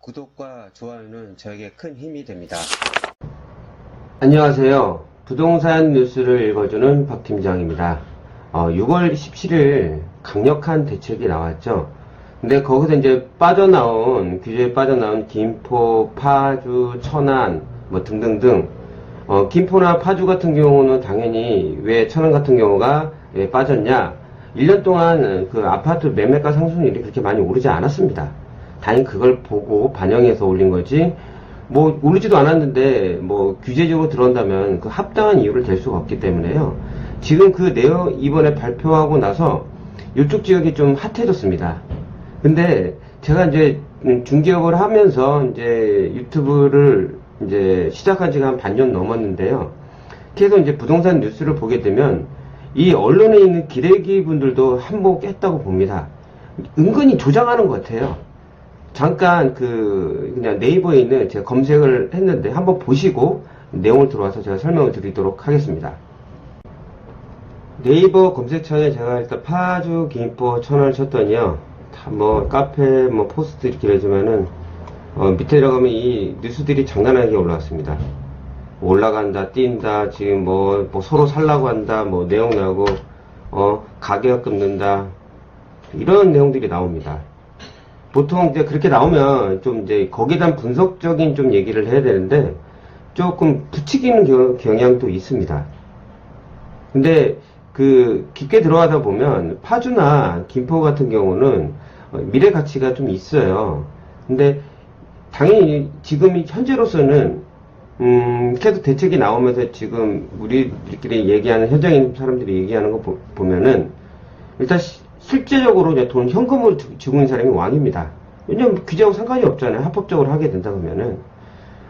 구독과 좋아요는 저에게 큰 힘이 됩니다. 안녕하세요. 부동산 뉴스를 읽어주는 박 팀장입니다. 어, 6월 17일 강력한 대책이 나왔죠. 근데 거기서 이제 빠져나온, 규제에 빠져나온 김포, 파주, 천안, 뭐 등등등, 어, 김포나 파주 같은 경우는 당연히 왜 천안 같은 경우가 왜 빠졌냐? 1년 동안 그 아파트 매매가 상승률이 그렇게 많이 오르지 않았습니다. 다행히 그걸 보고 반영해서 올린 거지, 뭐 오르지도 않았는데 뭐 규제적으로 들어온다면 그 합당한 이유를 댈 수가 없기 때문에요. 지금 그 내용 이번에 발표하고 나서 이쪽 지역이 좀 핫해졌습니다. 근데 제가 이제 음, 중개업을 하면서 이제 유튜브를 이제 시작한 지가 한 반년 넘었는데요. 계속 이제 부동산 뉴스를 보게 되면 이 언론에 있는 기레기 분들도 한몫했다고 봅니다. 은근히 조장하는 것 같아요. 잠깐 그 그냥 네이버에 있는 제가 검색을 했는데 한번 보시고 내용을 들어와서 제가 설명을 드리도록 하겠습니다. 네이버 검색창에 제가 일단 파주, 김포, 천안을 쳤더니요. 다 뭐 카페, 뭐 포스트 이렇게 해주면은 어, 밑에 들어가면 이 뉴스들이 장난하게 올라왔습니다. 올라간다, 뛴다, 지금 뭐, 뭐 서로 살라고 한다, 뭐 내용 나오고 어 가게가 끊는다 이런 내용들이 나옵니다. 보통 이제 그렇게 나오면 좀 이제 거기에 대한 분석적인 좀 얘기를 해야 되는데 조금 부추기는 겨- 경향도 있습니다. 근데 그 깊게 들어가다 보면 파주나 김포 같은 경우는 어, 미래 가치가 좀 있어요. 근데 당연히 지금 현재로서는 음, 계속 대책이 나오면서 지금 우리들끼리 얘기하는 현장에 있는 사람들이 얘기하는 거 보, 보면은 일단 시- 실제적으로 이제 돈 주- 주고 있는 사람이 왕입니다. 왜냐면 규제하고 상관이 없잖아요. 합법적으로 하게 된다 그러면은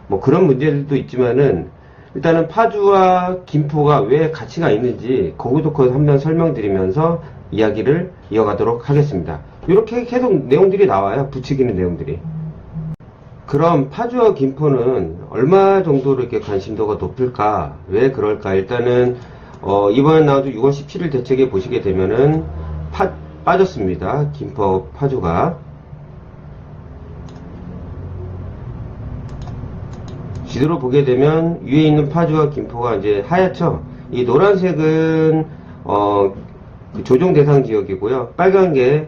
뭐 그런 문제들도 있지만은 일단은 파주와 김포가 왜 가치가 있는지 거기도 거기서 한번 설명드리면서 이야기를 이어가도록 하겠습니다. 이렇게 계속 내용들이 나와요. 부추기는 내용들이. 그럼 파주와 김포는 얼마 정도로 이렇게 관심도가 높을까? 왜 그럴까? 일단은 어, 이번에 나온 6월 17일 대책에 보시게 되면은 파- 빠졌습니다. 김포 파주가 지도로 보게 되면 위에 있는 파주와 김포가 이제 하얗죠. 이 노란색은 어, 그 조정 대상 지역이고요. 빨간 게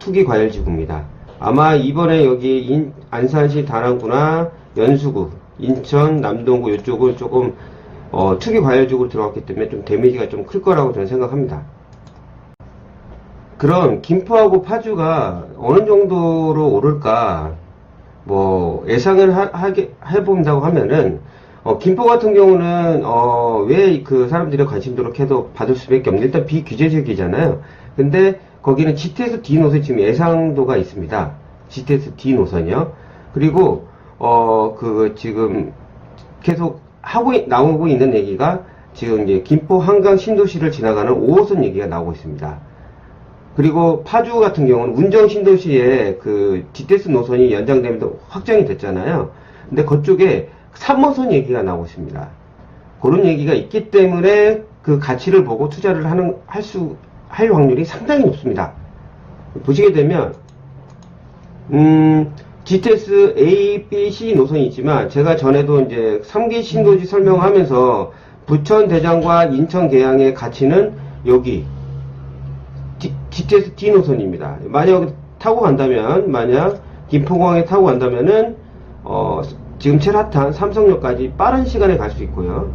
투기 과열 지구입니다. 아마 이번에 여기 인- 안산시 다랑구나 연수구, 인천, 남동구 이쪽은 조금 어, 투기 과열 지구로 들어갔기 때문에 좀 데미지가 좀 클 거라고 저는 생각합니다. 그럼 김포하고 파주가 어느 정도로 오를까? 뭐 예상을 하, 게 해본다고 하면은 어, 김포 같은 경우는 어, 왜 그 사람들의 관심도를 계속 받을 수밖에 없는 일단 비규제적이잖아요. 근데 거기는 GTS D 노선 지금 예상도가 있습니다. GTS D 노선이요. 그리고 어 그 지금 계속 하고 있- 나오고 있는 얘기가 지금 이제 김포 한강 신도시를 지나가는 5호선 얘기가 나오고 있습니다. 그리고 파주 같은 경우는 운정 신도시에 그 GTS 노선이 연장되면서 확정이 됐잖아요. 근데 그쪽에 3호선 얘기가 나오고 있습니다. 그런 얘기가 있기 때문에 그 가치를 보고 투자를 하는, 할 수, 할 확률이 상당히 높습니다. 보시게 되면, 음, GTS A, B, C 노선이 있지만, 제가 전에도 이제 3기 신도시 설명하면서 부천 대장과 인천 계양의 가치는 여기, GTS D 노선입니다. 만약 타고 간다면, 만약 김포공항에 타고 간다면은, 어, 지금 핫한 삼성역까지 빠른 시간에 갈 수 있고요.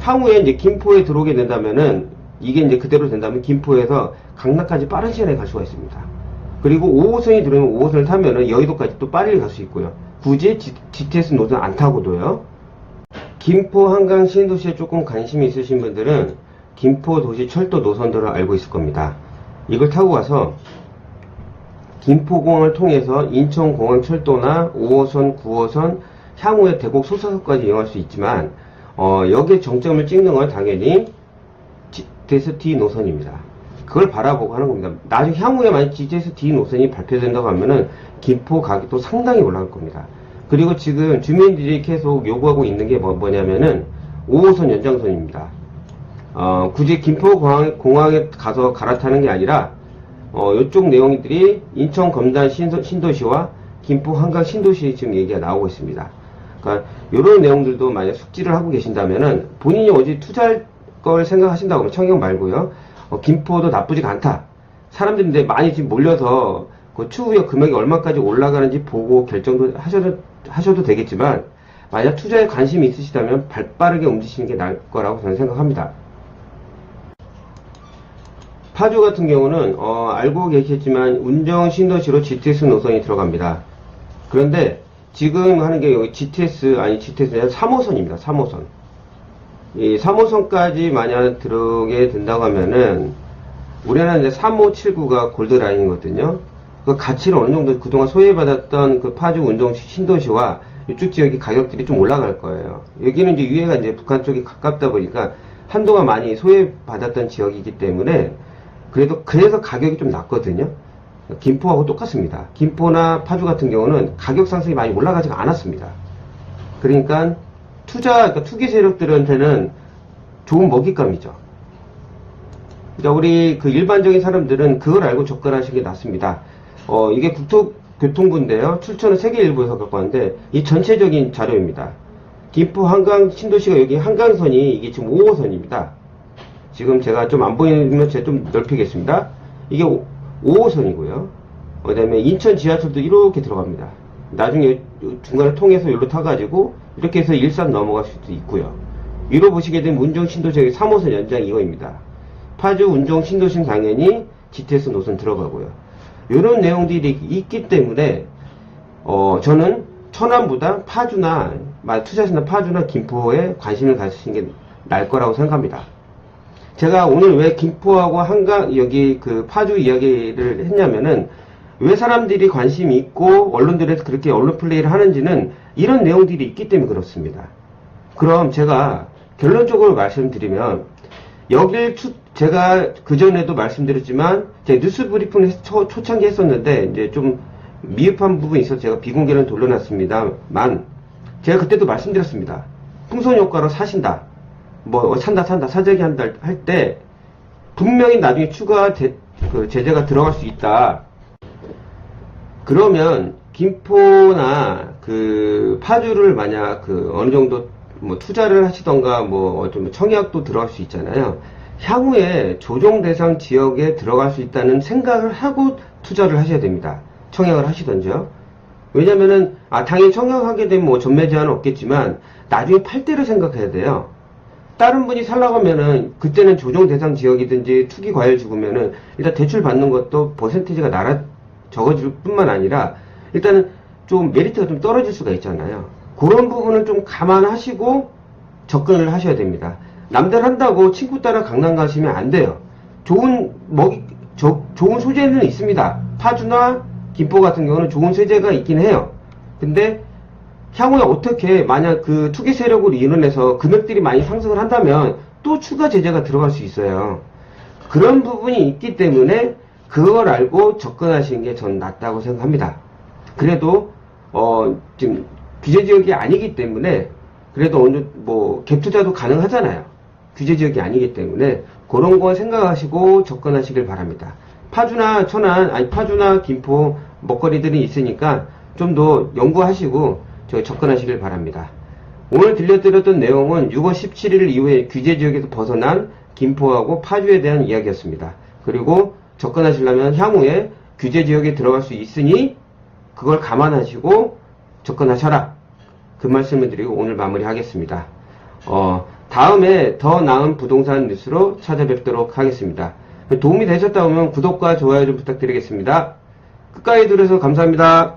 향후에 이제 김포에 들어오게 된다면은, 이게 이제 그대로 된다면 김포에서 강남까지 빠른 시간에 갈 수가 있습니다. 그리고 5호선이 들어오면 5호선을 타면은 여의도까지 또 빨리 갈수 있고요. 굳이 G, GTS 노선 안 타고도요. 김포 한강 신도시에 조금 관심이 있으신 분들은 김포 도시 철도 노선들을 알고 있을 겁니다. 이걸 타고 가서 김포공항을 통해서 인천공항 철도나 5호선, 9호선, 향후에 대곡 소사선까지 이용할 수 있지만 어, 여기에 정점을 찍는 건 당연히 GTS D 노선입니다. 그걸 바라보고 하는 겁니다. 나중에 향후에 만약 GTS D 노선이 발표된다고 하면은 김포 가격도 상당히 올라갈 겁니다. 그리고 지금 주민들이 계속 요구하고 있는 게 뭐, 뭐냐면은 5호선 연장선입니다. 어, 굳이 김포공항, 공항에 가서 갈아타는 게 아니라, 어, 요쪽 내용들이 인천 검단 신도, 신도시와 김포 한강 신도시 지금 얘기가 나오고 있습니다. 그러니까 이런 내용들도 만약 숙지를 하고 계신다면은 본인이 어디 투자할 걸 생각하신다고 하면 청약 말고요. 어, 김포도 나쁘지가 않다. 사람들이 근데 많이 지금 몰려서 그 추후에 금액이 얼마까지 올라가는지 보고 결정도 하셔도, 하셔도 되겠지만 만약 투자에 관심이 있으시다면 발빠르게 움직이시는 게 나을 거라고 저는 생각합니다. 파주 같은 경우는 어, 알고 계시겠지만 운정 신도시로 GTS 노선이 들어갑니다. 그런데 지금 하는 게 여기 GTS 아니 GTS 아니라 3호선입니다. 3호선. 이 3호선까지 만약 들어오게 된다고 하면은 우리나라 이제 3579가 골드라인이거든요. 그 가치를 어느 정도 그동안 소외받았던 그 파주 운정 신도시와 이쪽 지역의 가격들이 좀 올라갈 거예요. 여기는 이제 위에가 이제 북한 쪽이 가깝다 보니까 한동안 많이 소외받았던 지역이기 때문에 그래도 그래서 가격이 좀 낮거든요. 김포하고 똑같습니다. 김포나 파주 같은 경우는 가격 상승이 많이 올라가지가 않았습니다. 그러니까 투자, 그러니까 투기 세력들한테는 좋은 먹잇감이죠. 그러니까 우리 그 일반적인 사람들은 그걸 알고 접근하시는 게 낫습니다. 어, 이게 국토교통부인데요. 출처는 세계일보에서 갖고 왔는데 이 전체적인 자료입니다. 김포 한강 신도시가 여기 한강선이 이게 지금 5호선입니다. 지금 제가 좀 안 보이면 제가 좀 넓히겠습니다. 이게 5호선이고요. 그 다음에 인천 지하철도 이렇게 들어갑니다. 나중에 중간을 통해서 여기로 타가지고 이렇게 해서 일산 넘어갈 수도 있고요. 위로 보시게 되면 운정 신도시 3호선 연장 이거입니다. 파주 운정 신도시는 당연히 GTS 노선 들어가고요. 이런 내용들이 있기 때문에 어, 저는 천안보다 파주나 말 투자하시는 파주나 김포에 관심을 가지시는 게 나을 거라고 생각합니다. 제가 오늘 왜 김포하고 한강 여기 그 파주 이야기를 했냐면은 왜 사람들이 관심이 있고 언론들에서 그렇게 언론 플레이를 하는지는 이런 내용들이 있기 때문에 그렇습니다. 그럼 제가 결론적으로 말씀드리면 여길 추- 제가 그 전에도 말씀드렸지만 제 뉴스 브리핑을 초, 초창기 했었는데 이제 좀 미흡한 부분이 있어서 제가 비공개는 돌려놨습니다만 제가 그때도 말씀드렸습니다. 풍선 효과로 사신다. 뭐 산다 산다 사재기 한다 할 때 분명히 나중에 추가 제, 그 제재가 들어갈 수 있다. 그러면 김포나 그 파주를 만약 그 어느 정도 뭐 투자를 하시던가 뭐 좀 청약도 들어갈 수 있잖아요. 향후에 조정 대상 지역에 들어갈 수 있다는 생각을 하고 투자를 하셔야 됩니다. 청약을 하시던지요. 왜냐면은 아 당연히 청약하게 되면 뭐 전매 제한은 없겠지만 나중에 팔 때를 생각해야 돼요. 다른 분이 살라고 하면은 그때는 조정 대상 지역이든지 투기 과열 죽으면은 일단 대출 받는 것도 퍼센티지가 날아 적어질 뿐만 아니라 일단은 좀 메리트가 좀 떨어질 수가 있잖아요. 그런 부분은 좀 감안하시고 접근을 하셔야 됩니다. 남들 한다고 친구 따라 강남 가시면 안 돼요. 좋은 먹이 저- 좋은 소재는 있습니다. 파주나 김포 같은 경우는 좋은 소재가 있긴 해요. 근데 향후에 어떻게 만약 그 투기 세력으로 인원해서 금액들이 많이 상승을 한다면 또 추가 제재가 들어갈 수 있어요. 그런 부분이 있기 때문에 그걸 알고 접근하시는 게 전 낫다고 생각합니다. 그래도 어 지금 규제 지역이 아니기 때문에 그래도 어느 뭐 갭 투자도 가능하잖아요. 규제 지역이 아니기 때문에 그런 거 생각하시고 접근하시길 바랍니다. 파주나 천안 아니 파주나 김포 먹거리들이 있으니까 좀 더 연구하시고 저 접근하시길 바랍니다. 오늘 들려드렸던 내용은 6월 17일 이후에 규제 지역에서 벗어난 김포하고 파주에 대한 이야기였습니다. 그리고 접근하시려면 향후에 규제 지역에 들어갈 수 있으니 그걸 감안하시고 접근하셔라. 그 말씀을 드리고 오늘 마무리하겠습니다. 어, 다음에 더 나은 부동산 뉴스로 찾아뵙도록 하겠습니다. 도움이 되셨다면 구독과 좋아요 좀 부탁드리겠습니다. 끝까지 들어서 감사합니다.